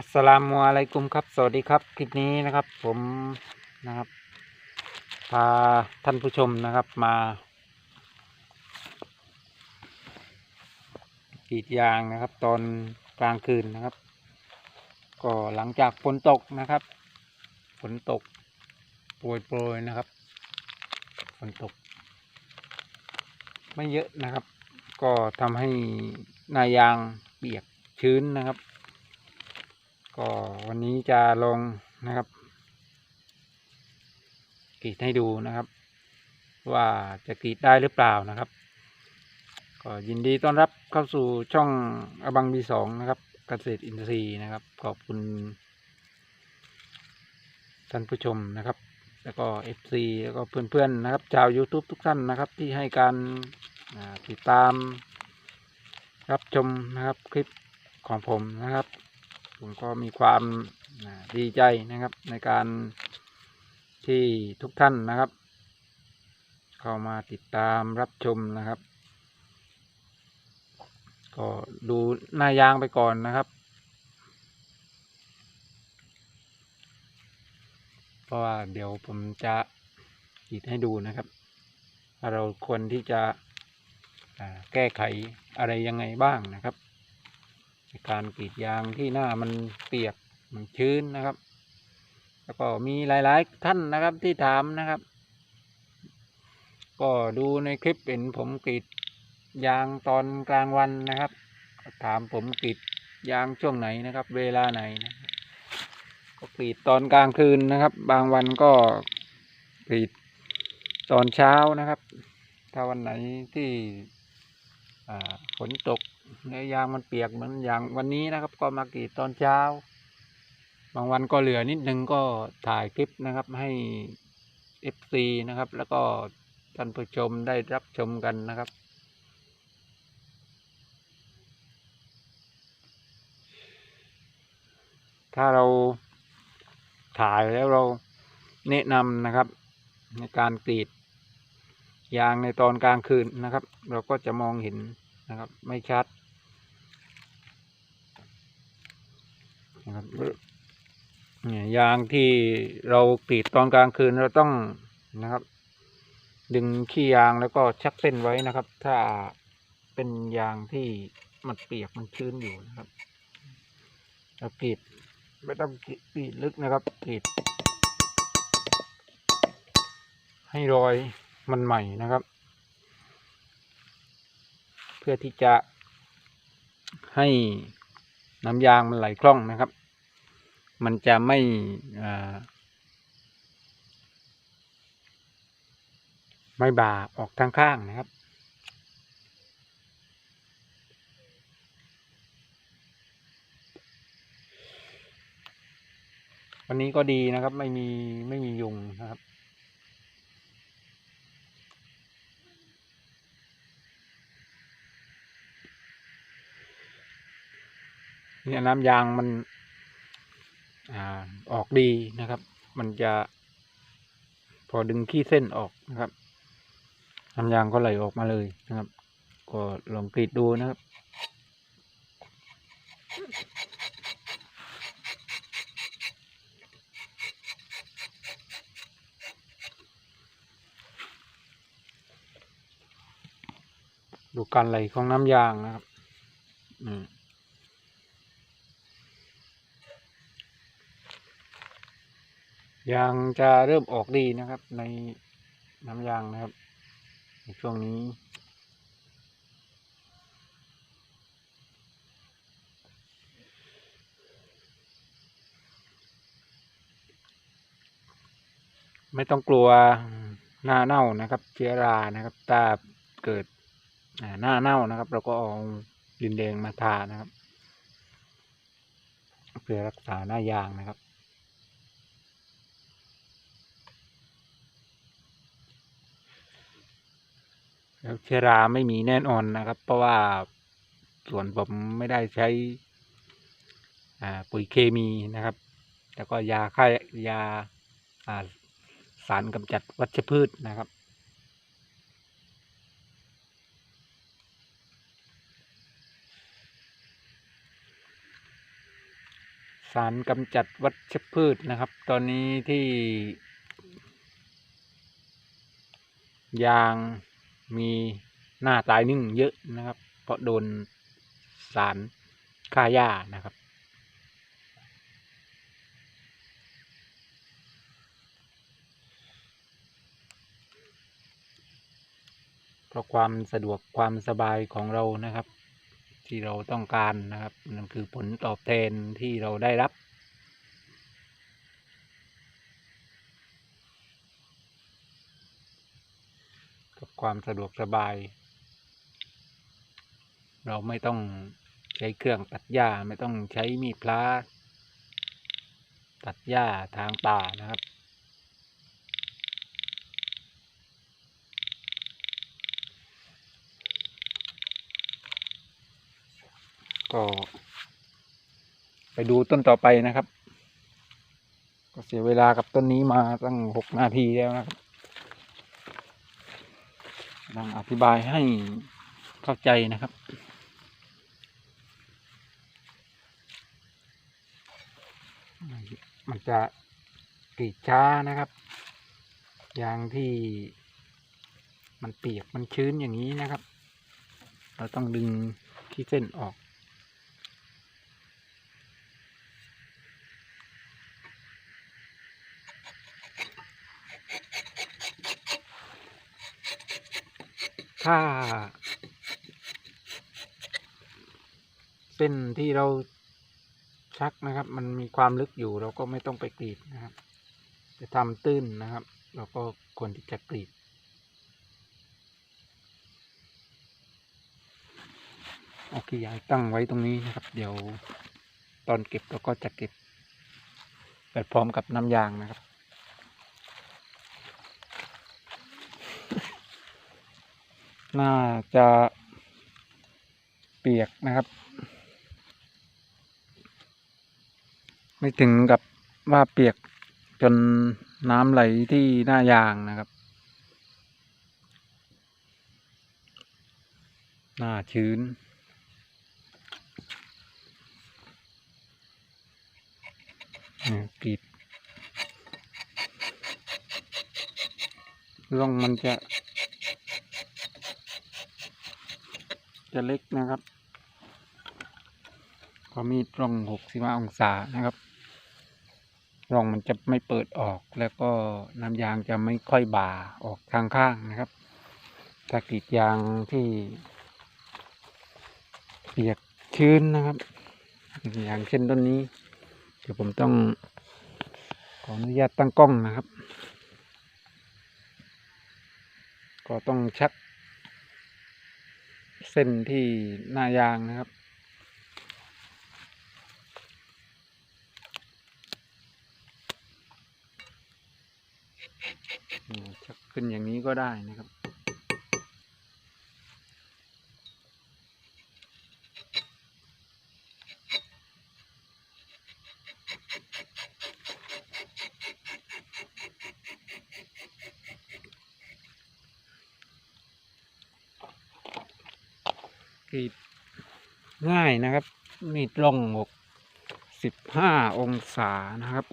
อัสสลามุอะลัยกุมครับ สวัสดีครับ คลิปนี้นะครับ ผมนะครับ พาท่านผู้ชมนะครับมากีดยางนะครับ ตอนกลางคืนนะครับ ก็หลังจากฝนตกนะครับฝนตกโปรยๆนะครับฝนตก ไม่เยอะนะครับ ก็ทำให้นายางเปียกชื้นนะครับ ก็วันนี้จะลองนะครับกรีดให้ดูนะครับ ว่าจะกรีดได้หรือเปล่านะครับ ก็ยินดีต้อนรับเข้าสู่ช่องอบังบีสองนะครับเกษตรอินทรีย์นะครับ ขอบคุณท่านผู้ชมนะครับ แล้วก็เอฟซีแล้วก็เพื่อนๆนะครับชาว YouTube ทุกท่านนะครับ ที่ให้การติดตามรับชมนะครับคลิปของผมนะครับ ผมก็มีความดีใจนะครับ ในการที่ทุกท่านนะครับ เข้ามาติดตามรับชมนะครับ ก็ดูหน้ายางไปก่อนนะครับ เพราะว่าเดี๋ยวผมจะกรีดให้ดูนะครับ เราควรที่จะแก้ไขอะไรยังไงบ้างนะครับ การกรีดยางที่หน้ามันเปียกมันชื้นนะครับ แล้วก็มีหลายๆท่านนะครับที่ถามนะครับ ก็ดูในคลิปเห็นผมกรีดยางตอนกลางวันนะครับ ถามผมกรีดยางช่วงไหนนะครับ เวลาไหนนะก็กรีดตอนกลางคืนนะครับ บางวันก็กรีดตอนเช้านะครับ ถ้าวันไหนที่ฝนตก เนื้อยางมันเปียกเหมือนอย่างวันนี้นะครับ ก็มากรีดตอนเช้า บางวันก็เหลือนิดนึงก็ถ่ายคลิปนะครับให้ FC นะครับ แล้วก็ท่านผู้ชมได้รับชมกันนะครับ ถ้าเราถ่ายแล้วเราแนะนำนะครับ ในการกรีดยางในตอนกลางคืนนะครับ เราก็จะมองเห็นนะครับ ไม่ชัด นะครับเนี่ยยางที่เรากรีดตอนกลางคืนเราต้องนะครับ ดึงขี้ยางแล้วก็ชักเส้นไว้นะครับ ถ้าเป็นยางที่มันเปียกมันชื้นอยู่นะครับเรากรีดไม่ต้องกรีดลึกนะครับกรีดให้รอยมันใหม่นะครับ เพื่อที่จะให้น้ำยางมันไหลคล่องนะครับ มันจะไม่ไม่บาออกทางข้างนะครับ วันนี้ก็ดีนะครับไม่มีไม่มียุงนะครับเนี่ยน้ำยางมัน อออกดีนะครับ มันจะ พอดึงขี้เส้นออกนะครับน้ำยางก็ไหลออกมาเลยนะครับ ก็ลองกรีดดูนะครับดูการไหลของน้ำยางนะครับ อืม ยางจะเริ่มออกดีนะครับ ในน้ำยางนะครับในช่วงนี้ไม่ต้องกลัวหน้าเน่านะครับเชื้อรานะครับถ้าเกิดหน้าเน่านะครับ เราก็เอาดินแดงมาทานะครับ เพื่อรักษาหน้ายางนะครับ แล้วเชื้อราไม่มีแน่นอนนะครับ เพราะว่าส่วนผมไม่ได้ใช้ปุ๋ยเคมีนะครับ แล้วก็ยาฆ่ายาสารกำจัดวัชพืชนะครับสารกำจัดวัชพืชนะครับ ตอนนี้ที่ ยาง มีหน้าตายนึ่งเยอะนะครับ เพราะโดนสารฆ่าหญ้านะครับ เพราะความสะดวกความสบายของเรานะครับ ที่เราต้องการนะครับนั่นคือผลตอบแทนที่เราได้รับ ความสะดวกสบาย เราไม่ต้องใช้เครื่องตัดหญ้าไม่ต้องใช้มีดพลาตัดหญ้าทางป่านะครับ ก็ไปดูต้นต่อไปนะครับ ก็เสียเวลากับต้นนี้มาตั้งหกนาทีแล้วนะครับ ลังอธิบายให้เข้าใจนะครับ มันจะกรีดช้านะครับยางที่มันเปียกมันชื้นอย่างนี้นะครับ เราต้องดึงขี้เส้นออก ถ้า เส้นที่เราชักนะครับ มันมีความลึกอยู่เราก็ไม่ต้องไปกรีดนะครับ จะทำตื้นนะครับ เราก็ควรที่จะกรีดโอเคยายตั้งไว้ตรงนี้นะครับ เดี๋ยวตอนเก็บเราก็จะเก็บไปพร้อมกับน้ำยางนะครับ น่าจะเปียกนะครับ ไม่ถึงกับว่าเปียกจนน้ำไหลที่หน้ายางนะครับ หน้าชื้นกรีดร่องมันจะ จะเล็กนะครับพอมีดร่องหกสิบห้าองศานะครับร่องมันจะไม่เปิดออกแล้วก็น้ำยางจะไม่ค่อยบ่าออกทางข้างนะครับ ถ้ากรีดยางที่ เปียกชื้นนะครับ อย่างเช่นต้นนี้ เดี๋ยวผมต้องขออนุญาตตั้งกล้องนะครับ ก็ต้องชัก เส้นที่หน้ายางนะครับอืมชักขึ้นอย่างนี้ก็ได้นะครับ กรีดง่ายนะครับ มีดล่องหกสิบห้าองศานะครับ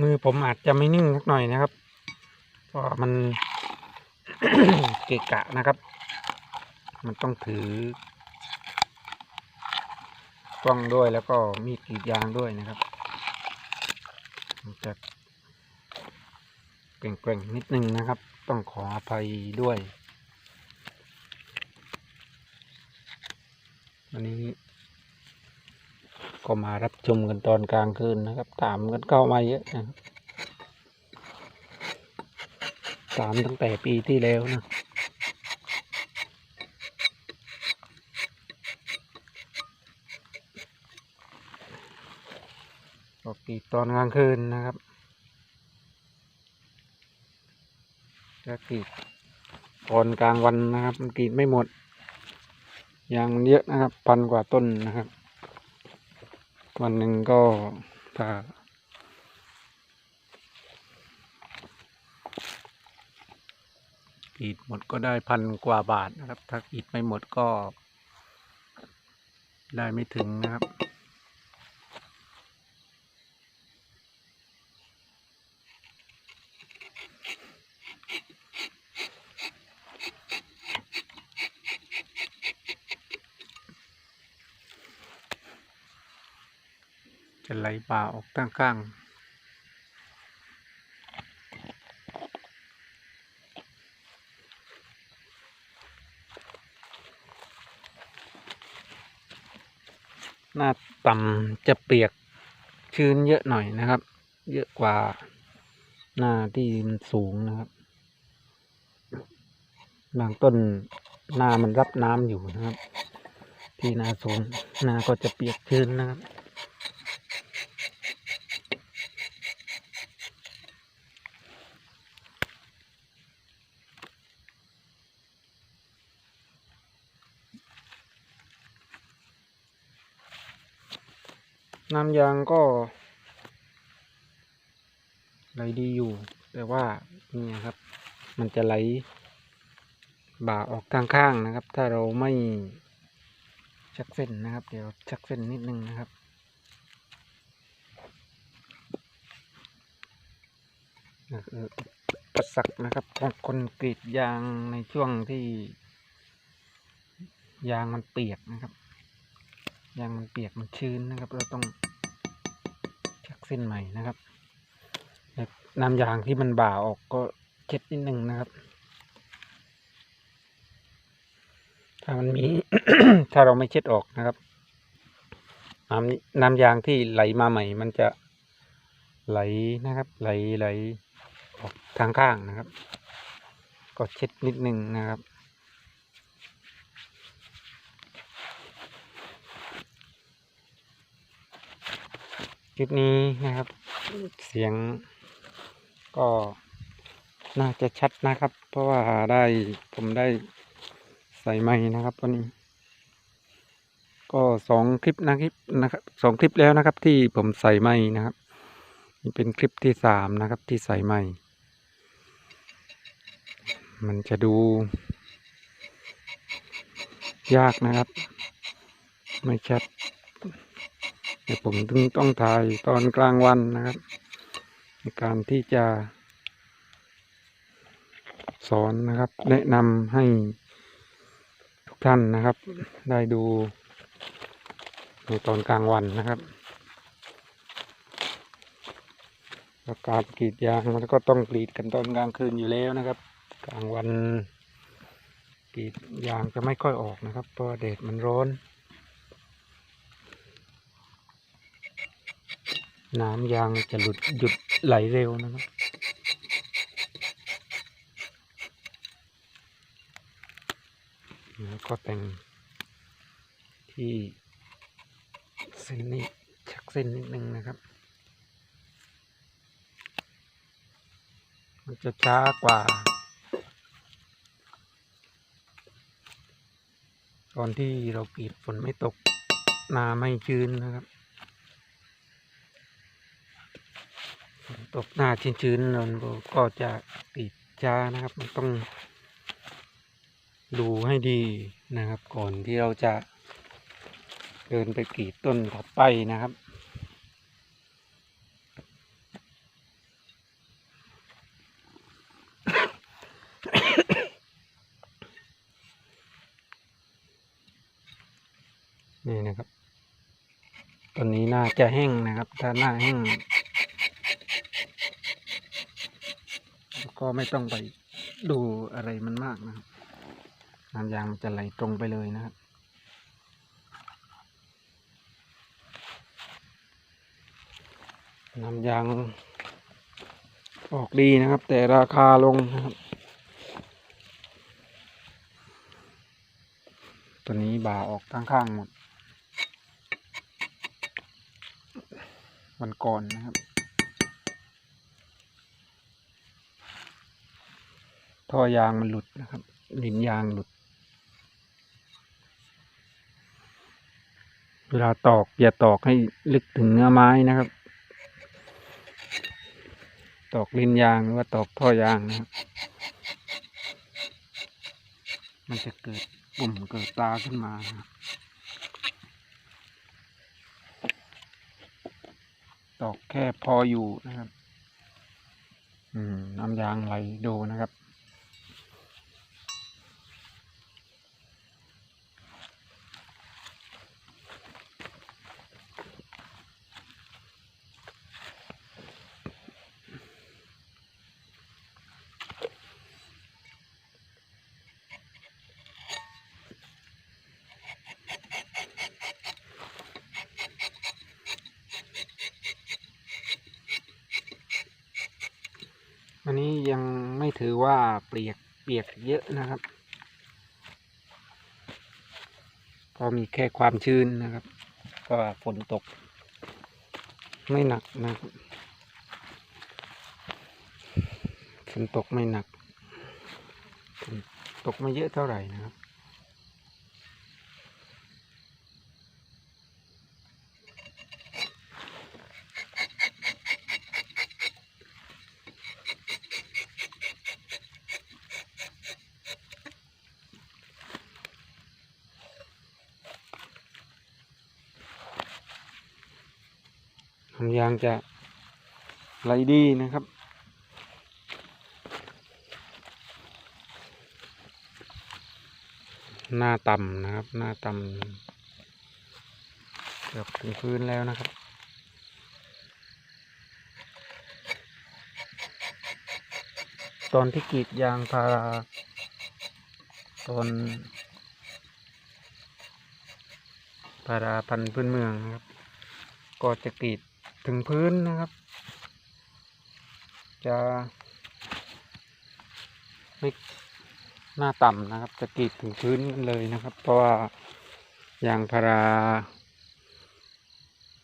มือผมอาจจะไม่นิ่งสักหน่อยนะครับ เพราะมันเกะกะนะครับ มันต้องถือกล้องด้วยแล้วก็มีดกรีดยางด้วยนะครับ จะเกร่งๆนิดนึงนะครับ ต้องขออภัยด้วย วันนี้ ก็มารับชมกันตอนกลางคืนนะครับถามกันเข้ามาเยอะนะครับถามตั้งแต่ปีที่แล้วนะ ก็กรีดตอนกลางคืนนะครับจะกรีดตอนกลางวันนะครับ มันกรีดไม่หมดยางมันเยอะนะครับ พันกว่าต้นนะครับ วันหนึ่งก็ถ้ากีดหมดก็ได้พันกว่าบาทนะครับ ถ้ากีดไม่หมดก็ได้ไม่ถึงนะครับ บ่าออกตั้งข้างหน้าต่ำจะเปียกชื้นเยอะหน่อยนะครับ เยอะกว่าหน้าที่มันสูงนะครับบางต้นหน้ามันรับน้ำอยู่นะครับ ที่หน้าสูงหน้าก็จะเปียกชื้นนะครับ น้ำยางก็ไหลดีอยู่ แต่ว่านี่ครับ มันจะไหล บ่าออกข้างๆนะครับ ถ้าเราไม่ชักเส้นนะครับ เดี๋ยวชักเส้นนิดนึงนะครับนี่คือประสักนะครับของคนกรีดยางในช่วงที่ ยางมันเปียกนะครับ ยางมันเปียกมันชื้นนะครับ เราต้องชักเส้นใหม่นะครับน้ำยางที่มันบ่าออกก็เช็ดนิดนึงนะครับ ถ้ามันมี ถ้าเราไม่เช็ดออกนะครับ น้ำน้ำยางที่ไหลมาใหม่ มันจะไหลนะครับ ไหลไหลออกทางข้างนะครับ ก็เช็ดนิดนึงนะครับ คลิปนี้นะครับ เสียงก็น่าจะชัดนะครับ เพราะว่าได้ผมได้ใส่ไม้นะครับวันนี้ ก็สองคลิปนะคลิปนะครับสองคลิปแล้วนะครับ ที่ผมใส่ไม้นะครับนี่เป็นคลิปที่สามนะครับที่ใส่ไม้มันจะดู ยากนะครับ ไม่ชัด ผมถึงต้องถ่ายตอนกลางวันนะครับ ในการที่จะ สอนนะครับ แนะนำให้ทุกท่านนะครับ ได้ดูในตอนกลางวันนะครับแล้วการกรีดยางมันก็ต้องกรีดกันตอนกลางคืนอยู่แล้วนะครับ กลางวันกรีดยางจะไม่ค่อยออกนะครับเพราะแดดมันร้อน น้ำยางจะหลุดหยุดไหลเร็วนะครับแล้วก็แต่งที่เส้นนี้ชักเส้นนิดนึงนะครับ มันจะช้ากว่า ตอนที่เรากรีดฝนไม่ตกนาไม่ชื้นนะครับ ฝน ตกหน้าชื้นๆมันก็จะติดช้านะครับมันต้องดูให้ดีนะครับ ก่อนที่เราจะเดินไปกรีดต้นถัดไปนะครับ นี่นะครับ ตอนนี้น่าจะแห้งนะครับ ถ้าหน้าแห้ง ก็ไม่ต้องไปดูอะไรมันมากนะครับน้ำยางมันจะไหลตรงไปเลยนะครับน้ำยางออกดีนะครับ แต่ราคาลงนะครับตัวนี้บ่าออกข้างๆหมด วันก่อนนะครับ ท่อยางมันหลุดนะครับลินยางหลุด เวลาตอกอย่าตอกให้ลึกถึงเนื้อไม้นะครับ ตอกลินยางหรือว่าตอกท่อยางนะครับ มันจะเกิดปุ่มเกิดตาขึ้นมานะครับตอกแค่พออยู่นะครับ อืมน้ำยางไหลดูนะครับ อันนี้ยังไม่ ถือว่าเปียกเปียกเยอะนะครับ ก็มีแค่ความชื้นนะครับ ก็ฝนตก ไม่หนักนะครับฝนตกไม่หนักฝนตกไม่เยอะเท่าไหร่นะครับ ยางจะไหลดีนะครับ หน้าต่ำนะครับ หน้าต่ำเกือบถึงพื้นแล้วนะครับตอนที่กรีดยางพาราตอนพาราพันธุ์พื้นเมืองนะครับ ก็จะกรีด ถึงพื้นนะครับ จะไม่หน้าต่ำนะครับ จะกรีดถึงพื้นเลยนะครับ เพราะว่ายางพารา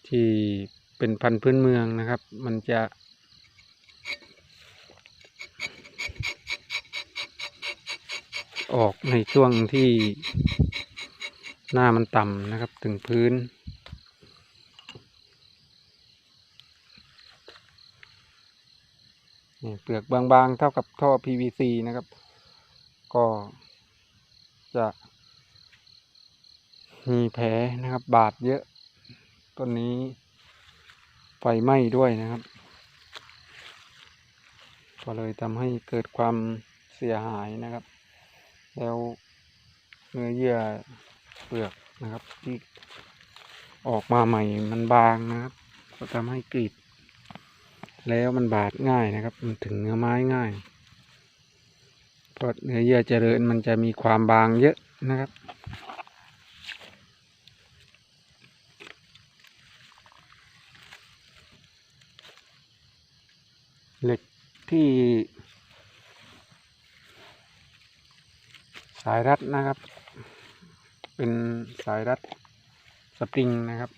ที่เป็นพันธุ์พื้นเมืองนะครับ มันจะออกในช่วงที่หน้ามันต่ำนะครับ ถึงพื้น เปลือกบางๆ เท่ากับท่อ PVC นะครับ ก็จะมีแผลนะครับ บาดเยอะ ต้นนี้ไฟไหม้ด้วยนะครับ ก็เลยทำให้เกิดความเสียหายนะครับ แล้วเนื้อเยื่อเปลือกนะครับที่ออกมาใหม่มันบางนะครับ ก็ทำให้กรีด แล้วมันบาดง่ายนะครับ มันถึงเนื้อไม้ง่ายเพราะเนื้อเยื่อเจริญมันจะมีความบางเยอะนะครับ เหล็กที่สายรัดนะครับ เป็นสายรัดสปริงนะครับ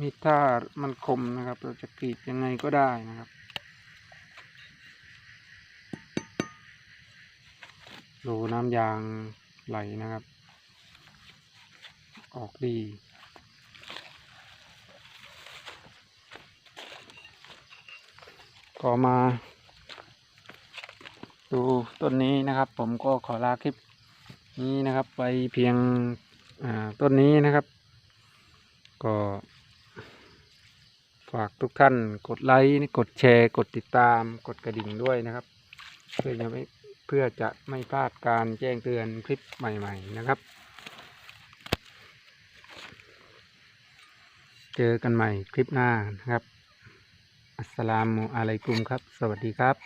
มีดถ้ามันคมนะครับ เราจะกรีดยังไงก็ได้นะครับ ดูน้ำยางไหลนะครับ ออกดีก็มา ดูต้นนี้นะครับ ผมก็ขอลาคลิปนี้นะครับ ไปเพียงต้นนี้นะครับ ก็ ฝากทุกท่านกดไลค์กดแชร์ กดติดตาม กดกระดิ่งด้วยนะครับ เพื่อจะไม่เพื่อจะไม่พลาดการแจ้งเตือนคลิปใหม่ๆนะครับ เจอกันใหม่คลิปหน้านะครับ อัสสลามุอะลัยกุมครับ สวัสดีครับ